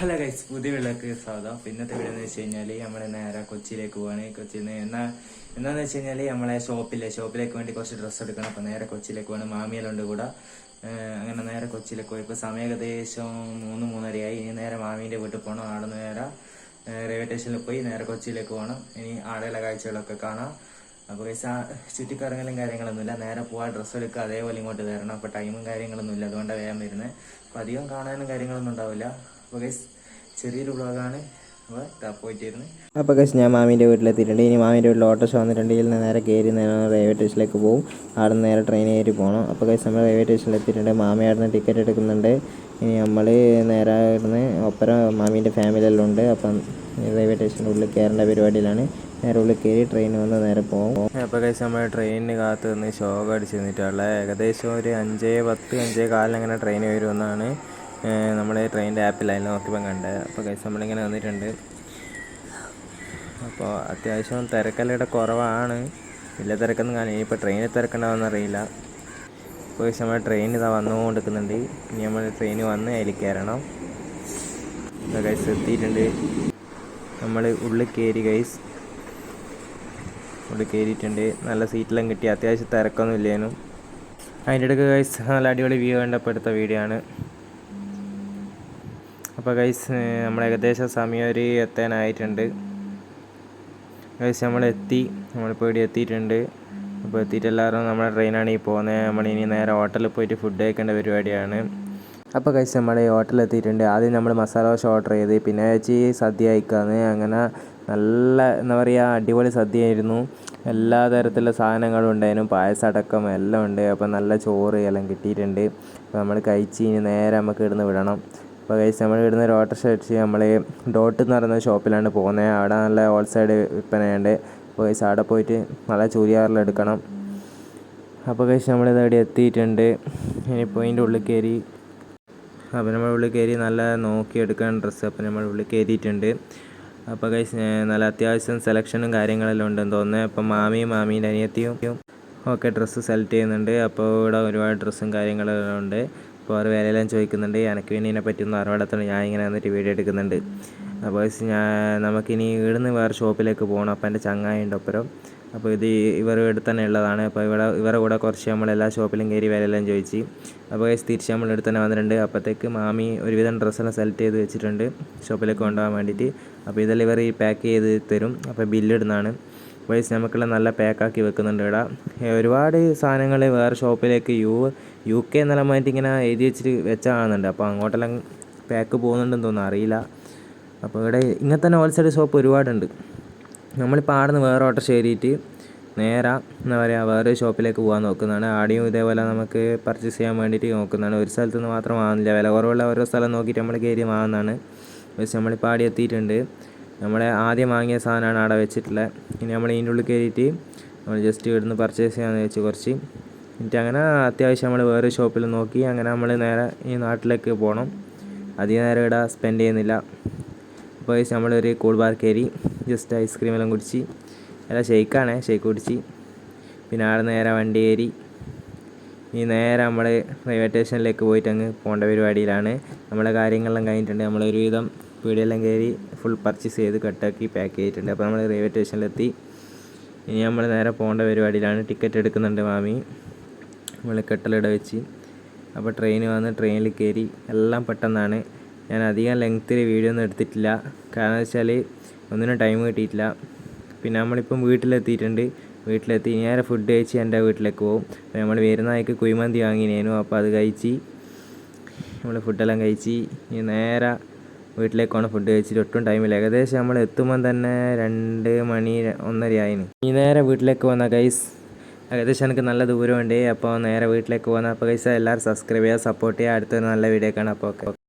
Hello guys പുതിയ വിളക്ക് സ്വാഗതം. അപ്പോൾ ഇന്നത്തെ വീഡിയോ എന്ന് വെച്ച് കഴിഞ്ഞാൽ നമ്മൾ നേരെ കൊച്ചിയിലേക്ക് പോവാണ്. കൊച്ചിയിൽ നിന്ന് എന്നാ എന്താണെന്ന് വെച്ച് കഴിഞ്ഞാൽ നമ്മളെ ഷോപ്പിലെ ഷോപ്പിലേക്ക് വേണ്ടി കുറച്ച് ഡ്രസ്സ് എടുക്കണം. അപ്പോൾ നേരെ കൊച്ചിയിലേക്ക് പോകണം മാമിയിലുണ്ട് കൂടെ. അങ്ങനെ നേരെ കൊച്ചിയിലേക്ക് പോയി. ഇപ്പോൾ സമയം ഏകദേശം മൂന്ന് മൂന്നരയായി. ഇനി നേരെ മാമീന്റെ വീട്ടിൽ പോകണം അവിടെ നേരെ റെയിൽവേ സ്റ്റേഷനിൽ പോയി നേരെ കൊച്ചിയിലേക്ക് പോകണം ഇനി ആടെയുള്ള കാഴ്ചകളൊക്കെ കാണാം. അപ്പോൾ ഗൈസ് ചുറ്റിക്കറങ്ങലും കാര്യങ്ങളൊന്നുമില്ല നേരെ പോവാ ഡ്രസ്സ് എടുക്കുക. അതേപോലെ ഇങ്ങോട്ട് തരണം അപ്പോൾ ടൈമും കാര്യങ്ങളൊന്നുമില്ല അതുകൊണ്ടാണ് വേഗം വരുന്നത് അപ്പോൾ അധികം കാണാനും കാര്യങ്ങളൊന്നും ഉണ്ടാവില്ല. അപ്പോൾ ഗൈസ് ചെറിയൊരു വ്ളോഗാണ് അപ്പോൾ കസ് ഞാൻ മാമീന്റെ വീട്ടിലെത്തിയിട്ടുണ്ട്. ഇനി മാമീന്റെ വീട്ടിൽ ഓട്ടോ വന്നിട്ടുണ്ട്. ഇതിൽ നിന്ന് നേരെ കയറി നേരെ റെയിൽവേ സ്റ്റേഷനിലേക്ക് പോകും അവിടെ നിന്ന് നേരെ ട്രെയിൻ കയറി പോകണം അപ്പോൾ കസ് നമ്മൾ റെയിൽവേ സ്റ്റേഷനിൽ എത്തിയിട്ടുണ്ട്. മാമി അവിടെ നിന്ന് ടിക്കറ്റ് എടുക്കുന്നുണ്ട്. ഇനി നമ്മൾ നേരെ ഇവിടുന്ന് ഒപ്പരം മാമീന്റെ ഫാമിലി എല്ലാം ഉണ്ട്. അപ്പം റെയിൽവേ സ്റ്റേഷന്റെ ഉള്ളിൽ കയറേണ്ട പരിപാടിയിലാണ്. നേരെ ഉള്ളിൽ കയറി ട്രെയിൻ വന്ന് നേരെ പോകും അപ്പോൾ കഴിച്ച് നമ്മൾ ട്രെയിനിന് കാത്ത് നിന്ന് ഷോക്ക് അടിച്ച് നിന്നിട്ടുള്ളത്. ഏകദേശം ഒരു അഞ്ചേ പത്ത് അഞ്ചേ കാലിനങ്ങനെ ട്രെയിൻ വരുമെന്നാണ് നമ്മൾ ട്രെയിനിന്റെ ആപ്പിലായിരുന്നു നോക്കിയപ്പോൾ കണ്ടത് അപ്പോൾ കൈസ് നമ്മളിങ്ങനെ വന്നിട്ടുണ്ട്. അപ്പോൾ അത്യാവശ്യം തിരക്കെല്ലാം ഇവിടെ കുറവാണ്. ഇല്ല തിരക്കൊന്നും കാണില്ല ഇപ്പോൾ ട്രെയിനിൽ തിരക്കുണ്ടാവുമെന്ന് അറിയില്ല. അപ്പോൾ കൈസ് നമ്മൾ ട്രെയിൻ ഇതാ വന്നുകൊണ്ടിരിക്കുന്നുണ്ട്. ഇനി നമ്മൾ ട്രെയിൻ വന്ന് അതിൽ കയറണം. കൈസ് എത്തിയിട്ടുണ്ട്. നമ്മൾ ഉള്ളിൽ കയറി കൈസ് ഉള്ളിൽ കയറിയിട്ടുണ്ട്. നല്ല സീറ്റെല്ലാം കിട്ടി. അത്യാവശ്യം തിരക്കൊന്നും ഇല്ലേനും. അതിന്റെ ഇടയ്ക്ക് കൈസ് നല്ല അടിപൊളി വ്യൂ കണ്ടപ്പോൾ എടുത്ത വീഡിയോ ആണ്. അപ്പോൾ ഗൈസ് നമ്മൾ ഏകദേശം സമയം ഒരു എത്താനായിട്ടുണ്ട്. ഗൈസ് നമ്മൾ എത്തി നമ്മൾ ഇവിടെ എത്തിയിട്ടുണ്ട്. അപ്പോൾ എത്തിയിട്ട് എല്ലാവരും നമ്മുടെ ട്രെയിനാണ് ഈ പോകുന്നത് നമ്മൾ ഇനി നേരെ ഹോട്ടലിൽ പോയിട്ട് ഫുഡ് കഴിക്കേണ്ട പരിപാടിയാണ്. അപ്പോൾ കഴിച്ച് നമ്മൾ ഹോട്ടലിൽ എത്തിയിട്ടുണ്ട്. ആദ്യം നമ്മൾ മസാല ദോശ ഓർഡർ ചെയ്ത് പിന്നെ വെച്ച് സദ്യ അയക്കാന്ന് അങ്ങനെ നല്ല എന്താ പറയുക അടിപൊളി സദ്യയായിരുന്നു. എല്ലാ തരത്തിലുള്ള സാധനങ്ങളും ഉണ്ടായിരുന്നു. പായസം അടക്കം എല്ലാം ഉണ്ട്. അപ്പോൾ നല്ല ചോറ് എല്ലാം കിട്ടിയിട്ടുണ്ട്. അപ്പോൾ നമ്മൾ കഴിച്ച് ഇനി നേരെ നമുക്ക് ഇടുന്ന് വിടണം. അപ്പോൾ കഴിച്ച് നമ്മൾ ഇവിടുന്ന് റോട്ടർ അടിച്ച് നമ്മൾ ഡോട്ട് എന്ന് പറയുന്ന ഷോപ്പിലാണ് പോകുന്നത് അവിടെ നല്ല ഹോൾ സൈഡ് വിൽപ്പനയുണ്ട്. അപ്പോൾ കഴിച്ച് അവിടെ പോയിട്ട് നല്ല ചൂരിയാറിൽ എടുക്കണം. അപ്പോൾ കഴിച്ച് നമ്മളിത് അവിടെ എത്തിയിട്ടുണ്ട്. ഇനിയിപ്പോൾ അതിന്റെ ഉള്ളിൽ കയറി അപ്പോൾ നമ്മൾ ഉള്ളിൽ കയറി നല്ല നോക്കിയെടുക്കാൻ ഡ്രസ്സ് അപ്പോൾ നമ്മൾ ഉള്ളിൽ കയറിയിട്ടുണ്ട്. അപ്പോൾ കൈസ് നല്ല അത്യാവശ്യം സെലക്ഷനും കാര്യങ്ങളെല്ലാം ഉണ്ടെന്ന് തോന്നുന്നത് അപ്പോൾ മാമിയും മാമീന്റെ അനിയത്തിയും ഒക്കെ ഡ്രസ്സ് സെലക്ട് ചെയ്യുന്നുണ്ട്. അപ്പോൾ ഇവിടെ ഒരുപാട് ഡ്രസ്സും കാര്യങ്ങളെല്ലാം ഉണ്ട്. അപ്പോൾ അവർ വിലയെല്ലാം ചോദിക്കുന്നുണ്ട്. എനിക്ക് വേണ്ടി ഇതിനെ പറ്റിയൊന്നും അറിവാടത്തോണ്ട് ഞാൻ ഇങ്ങനെ വന്നിട്ട് വീഡിയോ എടുക്കുന്നുണ്ട്. അപ്പോൾ ഞാൻ നമുക്കിനി ഇവിടുന്ന് വേറെ ഷോപ്പിലേക്ക് പോകണം അപ്പോൾ എന്റെ ചങ്ങായി ഉണ്ട് ഒപ്പരം. അപ്പോൾ ഇത് ഇവർ ഇവിടെ തന്നെ ഉള്ളതാണ്. അപ്പോൾ ഇവിടെ ഇവരുടെ കൂടെ കുറച്ച് നമ്മൾ എല്ലാ ഷോപ്പിലും കയറി വിലയെല്ലാം ചോദിച്ച്. അപ്പോൾ കേസ് തിരിച്ച് നമ്മൾ ഇവിടെ തന്നെ വന്നിട്ടുണ്ട്. അപ്പോഴത്തേക്ക് മാമി ഒരുവിധം ഡ്രസ്സെല്ലാം സെലക്ട് ചെയ്ത് വെച്ചിട്ടുണ്ട്. ഷോപ്പിലേക്ക് കൊണ്ടുപോകാൻ വേണ്ടിയിട്ട്. അപ്പോൾ ഇതെല്ലാം ഇവർ ഈ പാക്ക് ചെയ്ത് തരും. അപ്പോൾ ബില്ലിടുന്നതാണ് വൈസ് നമുക്കുള്ള നല്ല പാക്കാക്കി വെക്കുന്നുണ്ട് ഇവിടെ. ഒരുപാട് സാധനങ്ങൾ വേറെ ഷോപ്പിലേക്ക് യു യു കെ എന്നെല്ലാം മാറ്റി ഇങ്ങനെ എഴുതി വെച്ചിട്ട് വെച്ച കാണുന്നുണ്ട് അപ്പോൾ അങ്ങോട്ടെല്ലാം പാക്ക് പോകുന്നുണ്ടെന്ന് തോന്നുന്നു. അറിയില്ല. അപ്പോൾ ഇവിടെ ഇങ്ങനെ തന്നെ ഹോൾസെയിൽ ഷോപ്പ് ഒരുപാടുണ്ട്. നമ്മളിപ്പോൾ ആടെ നിന്ന് വേറെ ഓട്ടോ കയറിയിട്ട് നേരെ എന്താ പറയുക വേറെ ഷോപ്പിലേക്ക് പോകാൻ നോക്കുന്നതാണ്. ആടെയും ഇതേപോലെ നമുക്ക് പർച്ചേസ് ചെയ്യാൻ വേണ്ടിയിട്ട് നോക്കുന്നതാണ്. ഒരു സ്ഥലത്ത് നിന്ന് മാത്രം വാങ്ങുന്നില്ല. വില കുറവുള്ള ഓരോ സ്ഥലം നോക്കിയിട്ട് നമ്മൾ കയറി വാങ്ങുന്നതാണ്. പക്ഷേ നമ്മളിപ്പോൾ ആടെ എത്തിയിട്ടുണ്ട്. നമ്മളെ ആദ്യം വാങ്ങിയ സാധനമാണ് അവിടെ വെച്ചിട്ടുള്ളത്. ഇനി നമ്മൾ ഇതിന്റെ ഉള്ളിൽ കയറിയിട്ട് നമ്മൾ ജസ്റ്റ് ഇവിടുന്ന് പർച്ചേസ് ചെയ്യാമെന്ന് വെച്ച് കുറച്ച് എന്നിട്ട് അങ്ങനെ അത്യാവശ്യം നമ്മൾ വേറെ ഷോപ്പിൽ നോക്കി അങ്ങനെ നമ്മൾ നേരെ ഈ നാട്ടിലേക്ക് പോകണം അധികം നേരം ഇവിടെ സ്പെൻഡ് ചെയ്യുന്നില്ല. അപ്പോൾ നമ്മളൊരു കൂൾ ബാർ കയറി ജസ്റ്റ് ഐസ്ക്രീം എല്ലാം കുടിച്ച് അല്ല ഷെയ്ക്കാണ് ഷെയ്ക്ക് കുടിച്ച്. പിന്നെ ആടെ നേരെ വണ്ടി കയറി. ഈ നേരെ നമ്മൾ റെയിൽവേ സ്റ്റേഷനിലേക്ക് പോയിട്ട് അങ്ങ് പോകേണ്ട പരിപാടിയിലാണ്. നമ്മളെ കാര്യങ്ങളെല്ലാം കഴിഞ്ഞിട്ടുണ്ട്. നമ്മൾ ഒരുവിധം പീടിയെല്ലാം കയറി ഫുൾ പർച്ചേസ് ചെയ്ത് കട്ടാക്കി പാക്ക് ചെയ്തിട്ടുണ്ട്. അപ്പോൾ നമ്മൾ റെയിൽവേ സ്റ്റേഷനിലെത്തി ഇനി നമ്മൾ നേരെ പോകേണ്ട പരിപാടിയിലാണ്. ടിക്കറ്റ് എടുക്കുന്നുണ്ട് മാമി. നമ്മൾ കെട്ടലിട വെച്ച്. അപ്പോൾ ട്രെയിൻ വന്ന് ട്രെയിനിൽ കയറി എല്ലാം പെട്ടെന്നാണ്. ഞാൻ അധികം ലെങ്ത്തിൽ വീഡിയോ ഒന്നും എടുത്തിട്ടില്ല. കാരണം വെച്ചാൽ ഒന്നിനും ടൈം കിട്ടിയിട്ടില്ല. പിന്നെ നമ്മളിപ്പം വീട്ടിലെത്തിയിട്ടുണ്ട്. വീട്ടിലെത്തി നേരെ ഫുഡ് കഴിച്ച് എന്റെ വീട്ടിലേക്ക് പോകും അപ്പോൾ നമ്മൾ വരുന്നതായിക്ക് കുഴിമന്തി വാങ്ങിനേനു. അപ്പോൾ അത് കഴിച്ച് നമ്മൾ ഫുഡെല്ലാം കഴിച്ച് നേരെ വീട്ടിലേക്കാണ് ഫുഡ് കഴിച്ചിട്ട് ഒട്ടും ടൈമില്ല ഏകദേശം നമ്മൾ എത്തുമ്പം തന്നെ രണ്ട് മണി ഒന്നര ആയിന്. ഈ നേരെ വീട്ടിലേക്ക് വന്ന ഗൈസ് ഏകദേശം എനിക്ക് നല്ല ദൂരമുണ്ട്. അപ്പോൾ നേരെ വീട്ടിലേക്ക് പോകുന്ന അപ്പോൾ പൈസ എല്ലാവരും സബ്സ്ക്രൈബ് ചെയ്യുക സപ്പോർട്ട് ചെയ്യുക. അടുത്തൊരു നല്ല വീഡിയോ കാണാം. അപ്പോൾ ഓക്കെ